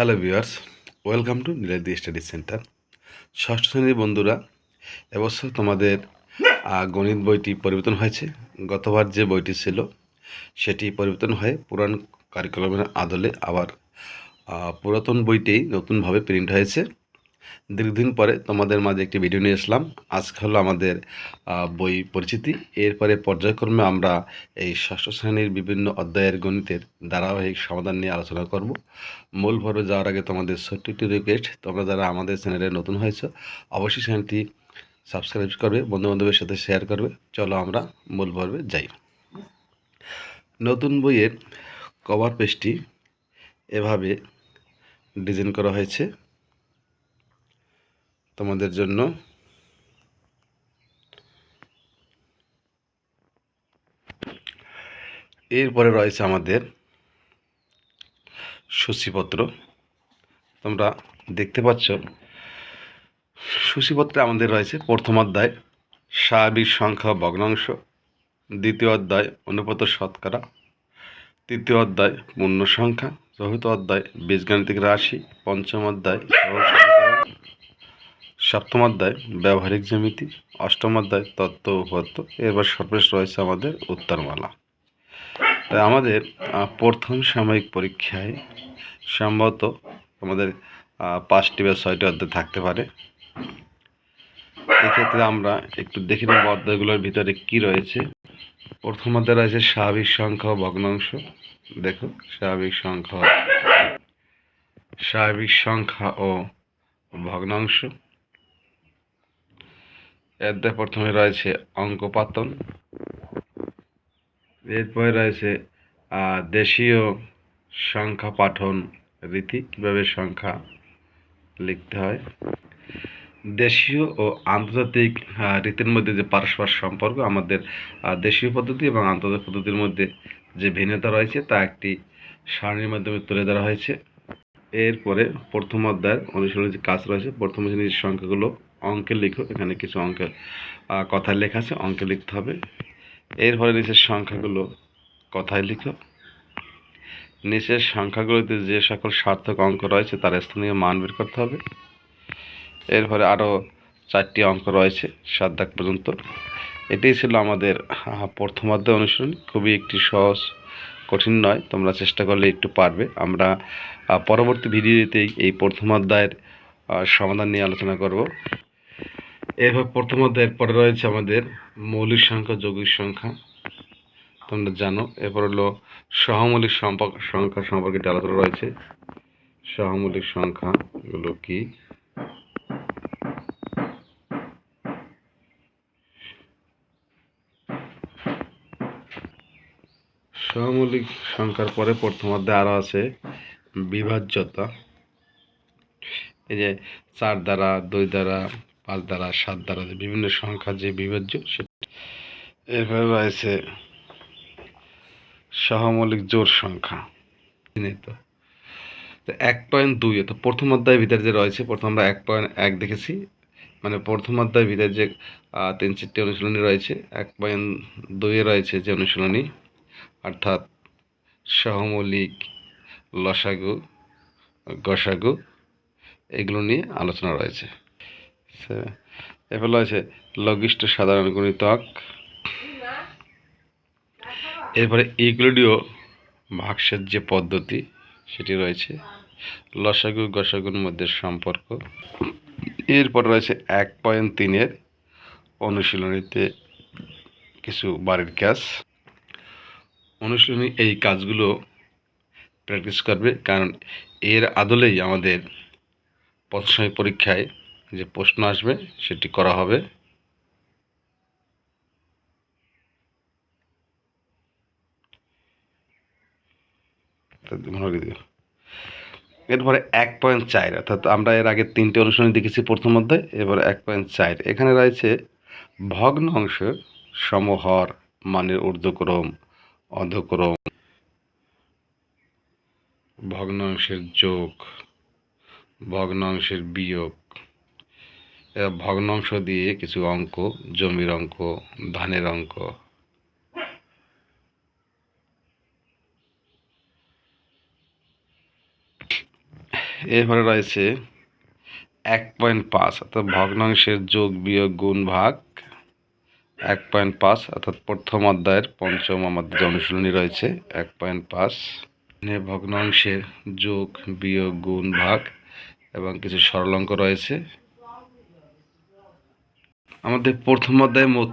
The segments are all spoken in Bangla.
Hello viewers, welcome to Niladi study centre. ষষ্ঠ শ্রেণির বন্ধুরা, এবছর তোমাদের গণিত বইটি পরিবর্তন হয়েছে। গতবার যে বইটি ছিল, সেটি পরিবর্তন হয়ে পুরান কারিকুলামের আদলে আবার পুরাতন বইটি নতুনভাবে প্রিন্ট হয়েছে। দীর্ঘদিন পরে তোমাদের মাঝে একটি ভিডিও নিয়ে আসলাম। আজকে হলো আমাদের বই পরিচিতি। এরপরে পর্যায়ক্রমে আমরা এই ষষ্ঠ শ্রেণির বিভিন্ন অধ্যায়ের গণিতের ধারাবাহিক সমাধান নিয়ে আলোচনা করব। মূল পর্বে যাওয়ার আগে তোমাদের ছোট্ট একটি রিকোয়েস্ট তোমরা যারা আমাদের চ্যানেলে নতুন হয়েছো, অবশ্যই চ্যানেলটি সাবস্ক্রাইব করবে বন্ধু বান্ধবের সাথে শেয়ার করবে। চলো আমরা মূল পর্বে যাই। নতুন বইয়ের কভার পেজটি এভাবে ডিজাইন করা হয়েছে। তোমাদের জন্য। এরপরে রয়েছে আমাদের সূচিপত্র। তোমরা দেখতে পাচ্ছ, সূচিপত্রে আমাদের রয়েছে প্রথম অধ্যায় স্বাভাবিক সংখ্যা ভগ্নাংশ। দ্বিতীয় অধ্যায়, অনুপাত শতকরা। তৃতীয় অধ্যায়, পূর্ণ সংখ্যা। চতুর্থ অধ্যায়, বীজগাণিতিক রাশি। পঞ্চম অধ্যায় সপ্তম অধ্যায়, ব্যবহারিক জ্যামিতি, অষ্টম অধ্যায়, তত্ত্ব উপত্য এরপর সর্বশেষ রয়েছে আমাদের উত্তরমালা। তাই আমাদের প্রথম সাময়িক পরীক্ষায় সম্ভবত আমাদের পাঁচটি বা ছয়টি অধ্যায় থাকতে পারে। এক্ষেত্রে আমরা একটু দেখে নেব অধ্যায়গুলোর ভিতরে কি রয়েছে। প্রথম অধ্যায় রয়েছে স্বাভাবিক সংখ্যা ও ভগ্নাংশ। দেখো, স্বাভাবিক সংখ্যা স্বাভাবিক সংখ্যা ও ভগ্নাংশ। অধ্যায় প্রথমে রয়েছে অঙ্কপাতন, এরপরে রয়েছে দেশীয় সংখ্যা পাঠন রীতি, কীভাবে সংখ্যা লিখতে হয়। দেশীয় ও আন্তর্জাতিক রীতির মধ্যে যে পারস্পর সম্পর্ক, আমাদের দেশীয় পদ্ধতি এবং আন্তর্জাতিক পদ্ধতির মধ্যে যে ভিন্নতা রয়েছে, তা একটি সারণীর মাধ্যমে তুলে ধরা হয়েছে। এরপরে প্রথম অধ্যায়ের অনুশীলনের যে কাজ রয়েছে, প্রথম শ্রেণির সংখ্যাগুলো অঙ্কে লিখো এখানে কিছু অঙ্কের কথায় লেখা আছে অঙ্কে লিখতে হবে। এরপরে নিচের সংখ্যাগুলো কথায় লিখো। নিচের সংখ্যাগুলোতে যে সকল সার্থক অঙ্ক রয়েছে তার স্থানীয় মান বের করতে হবে। এরপরে আরও চারটি অঙ্ক রয়েছে সাত দাগ পর্যন্ত। এটাই ছিল আমাদের আহ, প্রথম অধ্যায় অনুসরণ খুবই একটি সহজ কঠিন নয় তোমরা চেষ্টা করলে একটু পারবে। আমরা পরবর্তী ভিডিওতেই এই প্রথম অধ্যায়ের সমাধান নিয়ে আলোচনা করব। এরপর প্রথম অধ্যায়ের পরে রয়েছে আমাদের মৌলিক সংখ্যা, যৌগিক সংখ্যা। তোমরা জানো, এরপর হলো সহমৌলিক সম্পর্ক, সংখ্যা সম্পর্কে আলোচনা রয়েছে। সহমৌলিক সংখ্যাগুলো কি? সহমৌলিক সংখ্যার পরে প্রথম অধ্যায় আরও আছে বিভাজ্যতা। এই যে চার দ্বারা, দুই দ্বারা পাঁচ দ্বারা, সাত দ্বারা বিভিন্ন সংখ্যা যে বিভাজ্য সেটা এরপরে রয়েছে সহমৌলিক জোর সংখ্যা। তো এক পয়েন্ট দুই তো প্রথম অধ্যায়ের ভিতরে যে রয়েছে, প্রথম আমরা এক পয়েন্ট এক দেখেছি। মানে প্রথম অধ্যায়ের ভিতরে যে তিন চারটি অনুশীলনী রয়েছে, এক পয়েন্ট দুইয়ে রয়েছে যে অনুশীলনী, অর্থাৎ সহমৌলিক লসাগু, গসাগু, এগুলো নিয়ে আলোচনা রয়েছে। এরপর রয়েছে লঘিষ্ঠ সাধারণ গণিতক। এরপরে এইগুলিও ভাগসের যে পদ্ধতি, সেটি রয়েছে লসাগু গসাগুর মধ্যে সম্পর্ক। এরপর রয়েছে এক পয়েন্ট তিনের অনুশীলনীতে কিছু বাড়ির কাজ। অনুশীলনী এই কাজগুলো প্র্যাকটিস করবে, কারণ এর আদলেই আমাদের প্রথম পরীক্ষায় যে প্রশ্ন আসবে, সেটি করা হবে। এরপরে এক পয়েন্ট চার, অর্থাৎ আমরা এর আগে তিনটে অনুশীলনী দেখেছি প্রথম অধ্যায় এবার এক পয়েন্ট চার এখানে রয়েছে ভগ্ন ভগ্নাংশ সমহর মানের ঊর্ধ্বক্রম, অধক্রম, ভগ্নাংশের যোগ, ভগ্নাংশের বিয়োগ ভগ্নাংশ দিয়ে কিছু অঙ্ক, জমির অঙ্ক, ধানের অঙ্ক। এরপরে রয়েছে এক পয়েন্ট পাঁচ, অর্থাৎ ভগ্নাংশের যোগ, বিয়োগ, গুণ, ভাগ। এক পয়েন্ট পাঁচ, অর্থাৎ প্রথম অধ্যায়ের পঞ্চম আমাদের অনুশীলনী রয়েছে। এক পয়েন্ট পাঁচ। ভগ্নাংশের যোগ, বিয়োগ, গুণ, ভাগ এবং কিছু সরল অঙ্ক রয়েছে। আমাদের প্রথম অধ্যায়ে মোট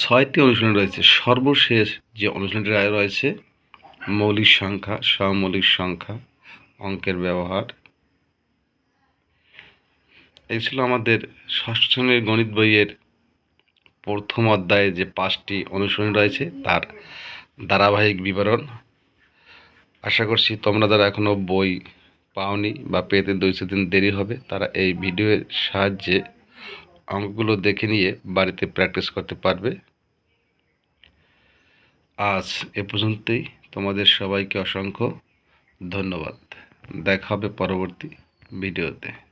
ছয়টি অনুশীলন রয়েছে। সর্বশেষ যে অনুশীলনটি রয়েছে, মৌলিক সংখ্যা সমৌলিক সংখ্যা, অঙ্কের ব্যবহার। এই ছিল আমাদের ষষ্ঠ শ্রেণির গণিত বইয়ের প্রথম অধ্যায়ে যে পাঁচটি অনুশীলন রয়েছে, তার ধারাবাহিক বিবরণ। আশা করছি তোমরা যারা এখনও বই পাওনি বা পেতে দুই দিন দেরি হবে, তারা এই ভিডিওর সাহায্যে অঙ্কগুলো দেখে নিয়ে বাড়িতে প্র্যাকটিস করতে পারবে। আজ এ পর্যন্তই। তোমাদের সবাইকে অসংখ্য ধন্যবাদ। দেখা হবে পরবর্তী ভিডিওতে।